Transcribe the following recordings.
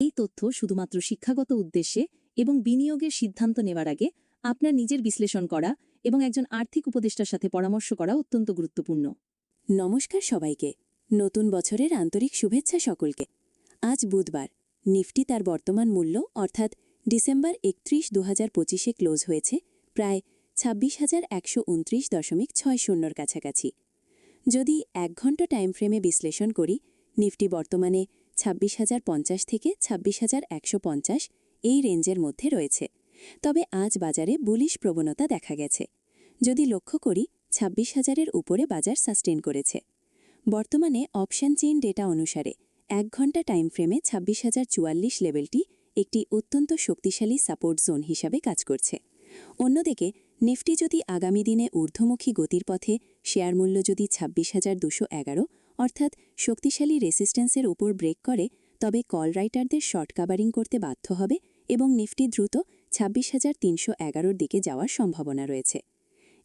এই তথ্য শুধুমাত্র শিক্ষাগত উদ্দেশ্যে এবং বিনিয়োগের সিদ্ধান্ত নেওয়ার আগে আপনার নিজের বিশ্লেষণ করা এবং একজন আর্থিক উপদেষ্টার সাথে পরামর্শ করা অত্যন্ত গুরুত্বপূর্ণ। নমস্কার সবাইকে। নতুন বছরের আন্তরিক শুভেচ্ছা সকলকে। আজ বুধবার। নিফটি তার বর্তমান মূল্য, অর্থাৎ ডিসেম্বর একত্রিশ দু হাজার পঁচিশে ক্লোজ হয়েছে প্রায় ছাব্বিশ হাজার একশো উনত্রিশ দশমিক ছয় শূন্যর কাছাকাছি। যদি এক ঘণ্টা টাইম ফ্রেমে বিশ্লেষণ করি, নিফটি বর্তমানে ছাব্বিশ হাজার পঞ্চাশ থেকে ছাব্বিশ হাজার একশো পঞ্চাশ এই রেঞ্জের মধ্যে রয়েছে। তবে আজ বাজারে বুলিশ প্রবণতা দেখা গেছে। যদি লক্ষ্য করি, ছাব্বিশ হাজারের উপরে বাজার সাস্টেন করেছে। বর্তমানে অপশন চেইন ডেটা অনুসারে এক ঘণ্টা টাইম ফ্রেমে ছাব্বিশ হাজার চুয়াল্লিশ লেভেলটি একটি অত্যন্ত শক্তিশালী সাপোর্ট জোন হিসাবে কাজ করছে। অন্যদিকে, নিফটি যদি আগামী দিনে ঊর্ধ্বমুখী গতির পথে শেয়ার মূল্য যদি ছাব্বিশ হাজার দুশো এগারো অর্থাৎ শক্তিশালী রেসিস্ট্যান্সের উপর ব্রেক করে, তবে কল রাইটারদের শর্ট কাভারিং করতে বাধ্য হবে এবং নিফটি দ্রুত ছাব্বিশ হাজার তিনশো এগারোর দিকে যাওয়ার সম্ভাবনা রয়েছে।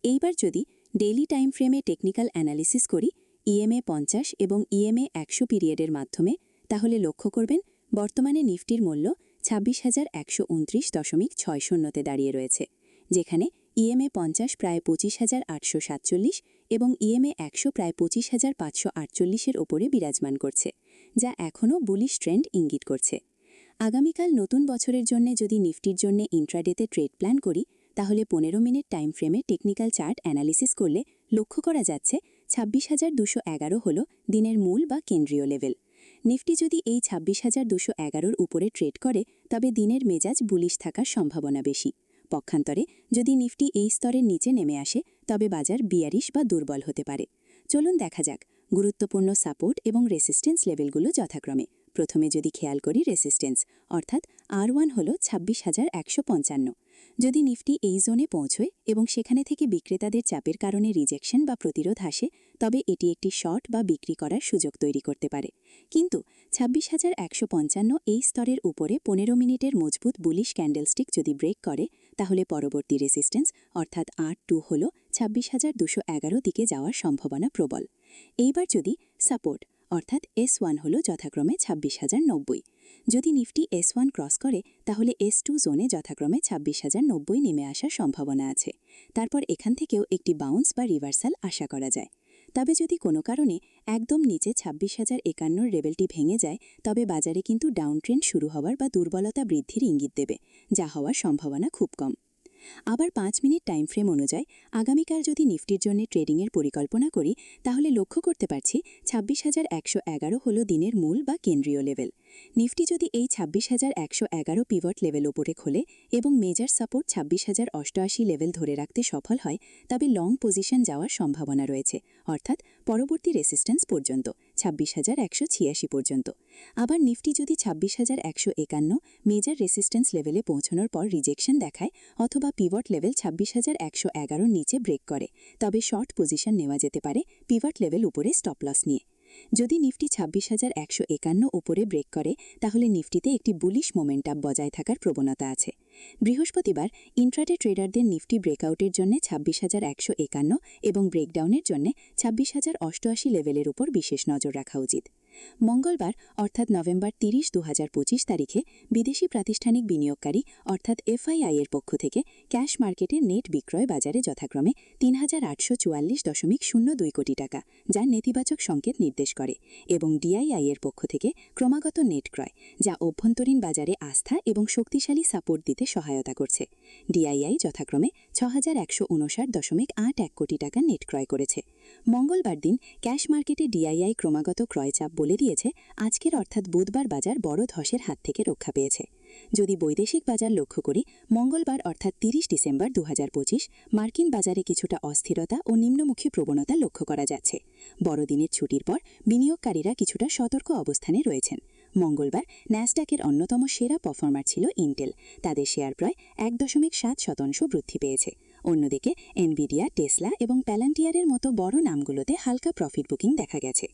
এইবার যদি ডেইলি টাইম ফ্রেমে টেকনিক্যাল অ্যানালিসিস করি, ইএমএ পঞ্চাশ এবং ইএমএ একশো পিরিয়ডের মাধ্যমে, তাহলে লক্ষ্য করবেন বর্তমানে নিফটির মূল্য ছাব্বিশ হাজার একশো উনত্রিশ দশমিক ছয় শূন্যতে দাঁড়িয়ে রয়েছে, যেখানে ইএমএ পঞ্চাশ প্রায় পঁচিশ হাজার আটশো সাতচল্লিশ এবং ইএমএ একশো প্রায় পঁচিশ হাজার পাঁচশো আটচল্লিশের ওপরে বিরাজমান করছে, যা এখনও বুলিশ ট্রেন্ড ইঙ্গিত করছে। আগামীকাল নতুন বছরের জন্য যদি নিফটির জন্য ইন্ট্রাডেতে ট্রেড প্ল্যান করি, তাহলে পনেরো মিনিট টাইম ফ্রেমে টেকনিক্যাল চার্ট অ্যানালিসিস করলে লক্ষ্য করা যাচ্ছে ছাব্বিশ হাজার দুশো এগারো হল দিনের মূল বা কেন্দ্রীয় লেভেল। নিফটি যদি এই ছাব্বিশ হাজার দুশো এগারোর উপরে ট্রেড করে, তবে দিনের মেজাজ বুলিশ থাকার সম্ভাবনা বেশি। পক্ষান্তরে যদি নিফটি এই স্তরের নিচে নেমে আসে, তবে বাজার বিয়ারিশ বা দুর্বল হতে পারে। চলুন দেখা যাক গুরুত্বপূর্ণ সাপোর্ট এবং রেসিস্টেন্স লেভেলগুলো যথাক্রমে। প্রথমে যদি খেয়াল করি রেসিস্টেন্স অর্থাৎ আর ওয়ান হল ছাব্বিশ হাজার একশো পঞ্চান্ন। যদি নিফটি এই জোনে পৌঁছয় এবং সেখানে থেকে বিক্রেতাদের চাপের কারণে রিজেকশন বা প্রতিরোধ আসে, তবে এটি একটি শর্ট বা বিক্রি করার সুযোগ তৈরি করতে পারে। কিন্তু ছাব্বিশ হাজার একশো পঞ্চান্ন এই স্তরের উপরে পনেরো মিনিটের মজবুত বুলিশ ক্যান্ডেলস্টিক যদি ব্রেক করে তাহলে পরবর্তী রেসিস্ট্যান্স অর্থাৎ আট টু হল ছাব্বিশ হাজার দুশো এগারো দিকে যাওয়ার সম্ভাবনা প্রবল। এইবার যদি সাপোর্ট অর্থাৎ এস ওয়ান হল যথাক্রমে ছাব্বিশ হাজার নব্বই। যদি নিফটি এস ওয়ান ক্রস করে, তাহলে এস টু জোনে যথাক্রমে ছাব্বিশ হাজার নব্বই নেমে আসার সম্ভাবনা আছে। তারপর এখান থেকেও একটি বাউন্স বা রিভার্সাল আশা করা যায়। তবে যদি কোনো কারণে একদম নিচে ছাব্বিশ হাজার একান্নর রেবেলটি ভেঙে যায়, তবে বাজারে কিন্তু ডাউন ট্রেন্ড শুরু হওয়ার বা দুর্বলতা বৃদ্ধির ইঙ্গিত দেবে, যা হওয়ার সম্ভাবনা খুব কম। আবার পাঁচ মিনিট টাইম ফ্রেম অনুযায়ী আগামীকাল যদি নিফটির জন্য ট্রেডিংয়ের পরিকল্পনা করি, তাহলে লক্ষ্য করতে পারছি ছাব্বিশ হাজার একশো এগারো হল দিনের মূল বা কেন্দ্রীয় লেভেল নিফটি যদি এই ছাব্বিশ হাজার একশো এগারো পিভট লেভেল ওপরে খোলে এবং মেজার সাপোর্ট ছাব্বিশ হাজার অষ্টআশি লেভেল ধরে রাখতে সফল হয়, তবে লং পজিশন যাওয়ার সম্ভাবনা রয়েছে, অর্থাৎ পরবর্তী রেসিস্ট্যান্স পর্যন্ত। ছাব্বিশ হাজার একশো ছিয়াশি পর্যন্ত। আবার নিফটি যদি ছাব্বিশ হাজার একশো একান্ন মেজার রেসিস্ট্যান্স লেভেলে পৌঁছানোর পর রিজেকশন দেখায় অথবা পিভট লেভেল ছাব্বিশ হাজার একশো এগারোর নিচে ব্রেক করে। তবে শর্ট পজিশন নেওয়া যেতে পারে পিভট লেভেল উপরে স্টপ লস নিয়ে। যদি নিফটি ছাব্বিশ হাজার একশো একান্ন উপরে ব্রেক করে, তাহলে নিফটিতে একটি বুলিশ মোমেন্টাম বজায় থাকার প্রবণতা আছে। বৃহস্পতিবার ইন্ট্রাডে ট্রেডারদের নিফটি ব্রেকআউটের জন্য ছাব্বিশ হাজার একশো একান্ন এবং ব্রেকডাউনের জন্য ছাব্বিশ হাজার অষ্টআশি লেভেলের উপর বিশেষ নজর রাখা উচিত। মঙ্গলবার, অর্থাৎ নভেম্বর তিরিশ দু হাজার পঁচিশ তারিখে বিদেশি প্রাতিষ্ঠানিক বিনিয়োগকারী, অর্থাৎ এফআইআই এর পক্ষ থেকে ক্যাশ মার্কেটে নেট বিক্রয় বাজারে যথাক্রমে তিন হাজার আটশো চুয়াল্লিশ দশমিক শূন্য দুই কোটি টাকা, যা নেতিবাচক সংকেত নির্দেশ করে এবং ডিআইআই এর পক্ষ থেকে ক্রমাগত নেট ক্রয়, যা অভ্যন্তরীণ বাজারে আস্থা এবং শক্তিশালী সাপোর্ট দিতে সহায়তা করছে। ডিআইআই যথাক্রমে ছ হাজার একশো দশমিক আট এক কোটি টাকা নেট ক্রয় করেছে। মঙ্গলবার দিন ক্যাশ মার্কেটে ডিআইআই ক্রমাগত ক্রয়চাপ বলে দিয়েছে, আজকের অর্থাৎ বুধবার বাজার বড় ধসের হাত থেকে রক্ষা পেয়েছে। যদি বৈদেশিক বাজার লক্ষ্য করি, মঙ্গলবার অর্থাৎ তিরিশ ডিসেম্বর দু হাজার পঁচিশ, মার্কিন বাজারে কিছুটা অস্থিরতা ও নিম্নমুখী প্রবণতা লক্ষ্য করা যাচ্ছে। বড়দিনের ছুটির পর বিনিয়োগকারীরা কিছুটা সতর্ক অবস্থানে রয়েছেন। মঙ্গলবার ন্যাসডাকের অন্যতম সেরা পারফর্মার ছিল ইন্টেল। তাদের শেয়ার প্রায় এক দশমিক সাত শতাংশ বৃদ্ধি পেয়েছে। অন্যদিকে এনভিডিয়া টেসলা এবং প্যালান্টিয়ারের মতো বড় নামগুলোতে হালকা প্রফিট বুকিং দেখা গেছে,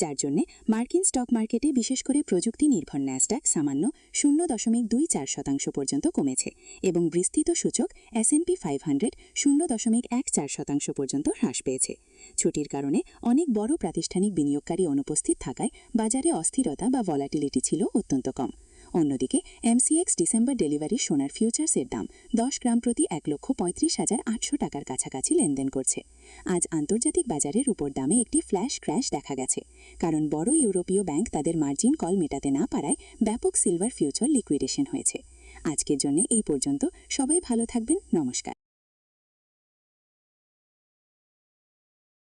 যার জন্য মার্কিন স্টক মার্কেটে বিশেষ করে প্রযুক্তি নির্ভর ন্যাসডাক সামান্য শূন্য দশমিক দুই চার শতাংশ পর্যন্ত কমেছে এবং বিস্তৃত সূচক এসএনপি ফাইভ হান্ড্রেড শূন্য দশমিক এক চার শতাংশ পর্যন্ত হ্রাস পেয়েছে। ছুটির কারণে অনেক বড় প্রাতিষ্ঠানিক বিনিয়োগকারী অনুপস্থিত থাকায় বাজারে অস্থিরতা বা ভলাটিলিটি ছিল অত্যন্ত কম। অন্যদিকে এমসিএক্স ডিসেম্বর ডেলিভারি সোনার ফিউচার্সের দাম দশ গ্রাম প্রতি এক লক্ষ পঁয়ত্রিশ হাজার আটশো টাকার কাছাকাছি লেনদেন করছে। আজ আন্তর্জাতিক বাজারের উপর দামে একটি ফ্ল্যাশ ক্র্যাশ দেখা গেছে। কারণ বড় ইউরোপীয় ব্যাংক তাদের মার্জিন কল মেটাতে না পারায় ব্যাপক সিলভার ফিউচার লিকুইডেশন হয়েছে। আজকের জন্য এই পর্যন্ত। সবাই ভালো থাকবেন। নমস্কার।